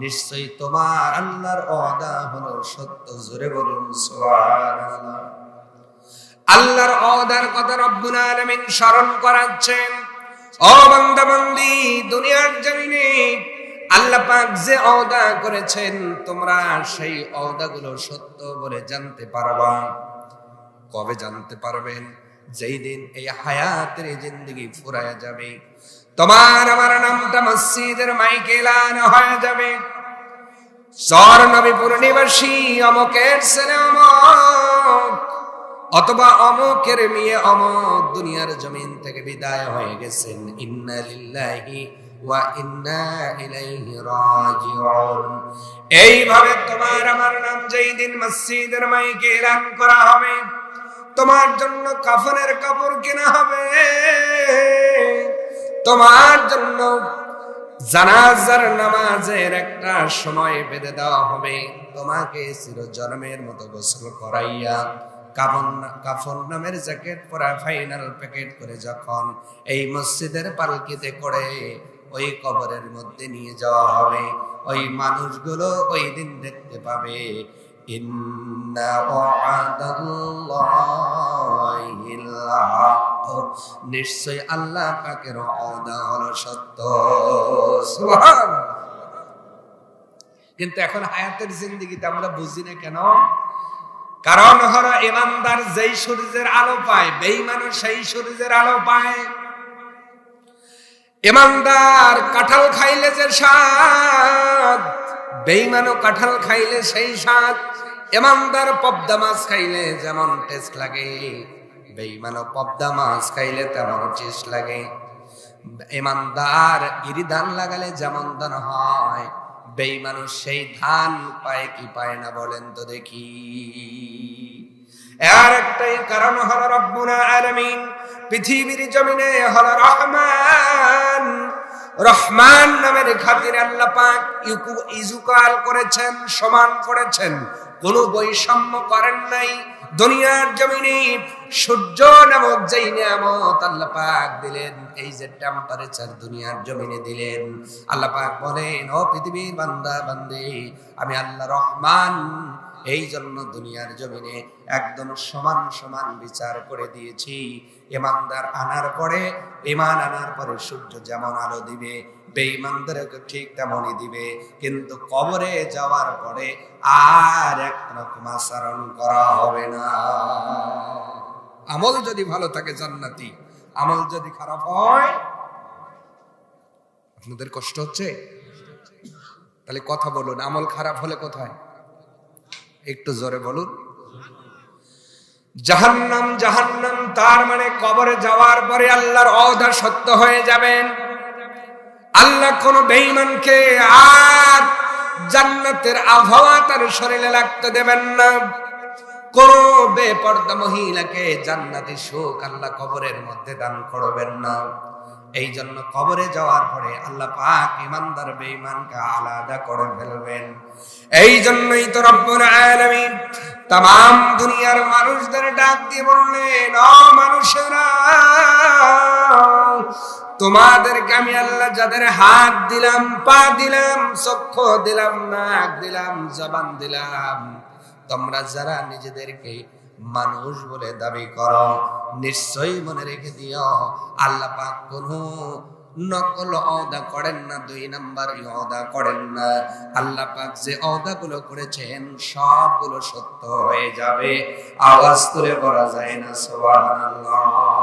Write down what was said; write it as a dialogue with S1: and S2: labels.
S1: নিশ্চয়ই তোমার আল্লাহর অদা হলো সত্য, জোরে বলুন আল্লাহর অদার কথা রব্বুল আলামিন স্মরণ করাচ্ছেন। ও বান্দা বান্দি দুনিয়ার জমিনে আল্লাহ পাক যে অদা করেছেন, তোমরা সেই অদাগুলো সত্য বলে জানতে পারবা। কবে জানতে পারবেন? যেই দিন এই হায়াতের জিন্দগি ফুরায়া যাবে, তোমার আমার নামটা মসজিদের মাইকে এলানো হয়ে যাবে। চর নবী পূর্ণিবাসী, অমকের ছেলে অথবা অমকের মেয়ে অমক, দুনিয়ার জমিন থেকে বিদায় হয়ে গেছেন। ইন্না ওয়া ইন্না ইলাইহি রাজিউন। এইভাবে তোমার আমার নাম যেই দিন মসজিদের মাইকে এলান করা হবে তোমার জন্য কাফনের কাপড় কেনা হবে। তোমার জন্য জানাজার নামাজের একটা সময় বেঁধে দেওয়া হবে। তোমাকে চিরজন্মের মতো গোসল করাইয়া কাফন কাফন নামের জ্যাকেট পরা ফাইনাল প্যাকেট করে যখন এই মসজিদের পালকিতে করে ওই কবরের মধ্যে নিয়ে যাওয়া হবে। ওই মানুষগুলো ওই দিন দেখতে পাবে নিশ্চয় আল্লাহ পাকের সত্য। কিন্তু এখন হায়াতের জিন্দিগিতে আমরা বুঝি না কেন? কারণ হলো ইমানদার যেই সূর্যের আলো পায়, বেঈমানও সেই সূর্যের আলো পায়। ইমানদার কাঁঠাল খাইলে যে স্বাদ বেঈমানও কাঁঠাল খাইলে সেই স্বাদ, ইমানদার পদ্মা মাছ খাইলে যেমন টেস্ট লাগে। বেঈমানও পদ্মা মাছ খাইলে তেমন টেস্ট লাগে। ইমানদার ইরি ধান লাগালে যেমন ধান হয় বেঈমানুষ সেই ধান পায় কি পায় না বলেন তো দেখি। আর একটাই কারণ হলো রব্বুল আলামিন, পৃথিবীর জমিনে হলো রহমান রহমান নামের খাতিরে আল্লাহ পাক ইউকু ইজুকাল করেছেন, সমান করেছেন। কোনো বৈষম্য করেন নাই। দুনিয়ার জমিনে সূর্য নামক যেই নিয়ামত আল্লাহ পাক দিলেন, এই যে টেম্পারেচার দুনিয়ার জমিনে দিলেন, আল্লাহ পাক বলেন, ও পৃথিবীর বান্দা বান্দে আমি আল্লাহ রহমান এই জন্য দুনিয়ার জমিনে একদম সমান সমান বিচার করে দিয়েছি। ইমানদার আনার পরে ইমান আনার পরে সূর্য যেমন আলো দিবে, বেঈমানদেরকে ঠিক তেমনই দিবে। কিন্তু কবরে যাওয়ার পরে আর একরকম আচরণ করা হবে না। আমল যদি ভালো থাকে জান্নাতি, আমল যদি খারাপ হয়, আপনাদের কষ্ট হচ্ছে? তাহলে কথা বলুন, আমল খারাপ হলে কোথায়? একটু জোরে বলুন। জাহান্নাম জাহান্নাম, তার মানে কবরে যাওয়ার পরে আল্লাহর অদা সত্য হয়ে যাবেন আল্লাহ কোন বেঈমানকে আর জান্নাতের আবহাওয়া তার শরীরে লাগতে দেবেন না। কোন বেপর্দা মহিলাকে জান্নাতি সুখ আল্লাহ কবরের মধ্যে দান করবেন না। এই জন্য কবরে যাওয়ার পরে আল্লাহ পাক ইমানদার বেঈমানকে আলাদা করে ফেলবেন। এই জন্যই তো রব্বুল আলামিন তাম দুনিয়ার মানুষদের ডাক দিয়ে বললেন, ও মানুষেরা, তোমাদেরকে আমি আল্লাহ যাদের হাত দিলাম, পা দিলাম, চক্ষু দিলাম, নাক দিলাম, জবান দিলাম, তোমরা যারা নিজেদেরকে মানুষ বলে দাবি কর। নিশ্চয়ই মনে রেখে দিও, আল্লাহ পাক কোনো নকল অদা করেন না, দুই নাম্বার অদা করেন না। আল্লাহ পাক যে অদাগুলো করেছেন, সবগুলো সত্য হয়ে যাবে। আওয়াজ তুলে করা যায় না, সুবহানাল্লাহ।